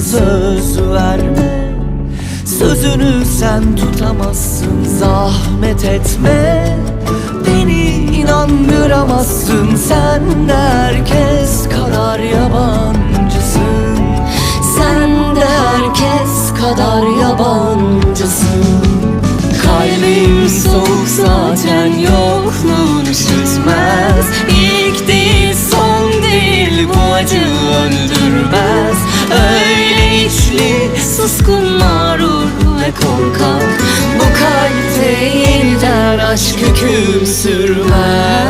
Söz verme. Sözünü sen tutamazsın Zahmet etme. Beni inandıramazsın Sen de herkes kadar yabancısın. Sen de herkes kadar yabancısın. Kalbim soğuk zaten yokluğun üşütmez İlk değil son değil bu acı öldürmez suskun mağrur ve korkak. Bu kalpte yeniden aşk hüküm sürmez